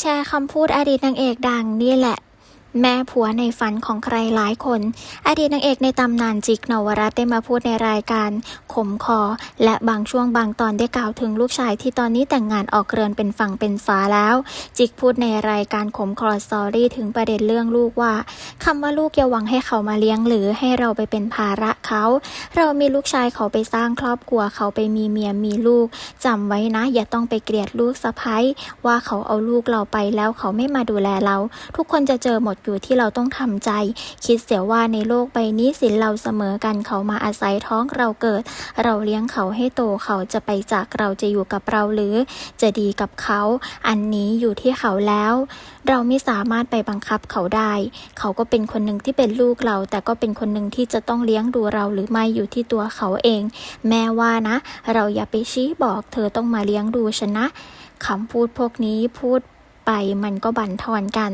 แชร์คำพูดอดีตนางเอกดังนี่แหละ แม่ผัวในฝันของใครหลายคน อดีตนางเอกในตำนานจิกนวรัตน์ได้มาพูดในรายการ ขมคอ และบางช่วงบางตอนได้กล่าวถึงลูกชายที่ตอนนี้แต่งงานออกเรือนเป็นฝั่งเป็นฝาแล้ว จิกพูดในรายการขมคอสตอรี่ถึงประเด็นเรื่องลูกว่าคำว่าลูกอย่าหวังให้เขามาเลี้ยงหรือให้เราไปเป็นภาระเขา เรามีลูกชายเขาไปสร้างครอบครัวเขาไปมีเมียมีลูกจำไว้นะ อย่าต้องไปเกลียดลูกสะพ้ยว่าเขาเอาลูกเราไปแล้วเขาไม่มาดูแลเรา ทุกคนจะเจอหมดอยู่ที่เราต้องทำใจ คิดเสียว่าในโลกใบนี้สินเราเสมอกันเขามาอาศัยท้องเราเกิด เราเลี้ยงเขาให้โตเขาจะไปจากเราจะอยู่กับเราหรือ จะดีกับเขา อันนี้อยู่ที่เขาแล้ว เราไม่สามารถไปบังคับเขาได้ เขาก็เป็นคนหนึ่งที่เป็นลูกเรา แต่ก็เป็นคนหนึ่งที่จะต้องเลี้ยงดูเราหรือไม่อยู่ที่ตัวเขาเอง แม่ว่านะ เราอย่าไปชี้บอกเธอต้องมาเลี้ยงดูฉันนะคำพูดพวกนี้พูดไปมันก็บั่นทอนกัน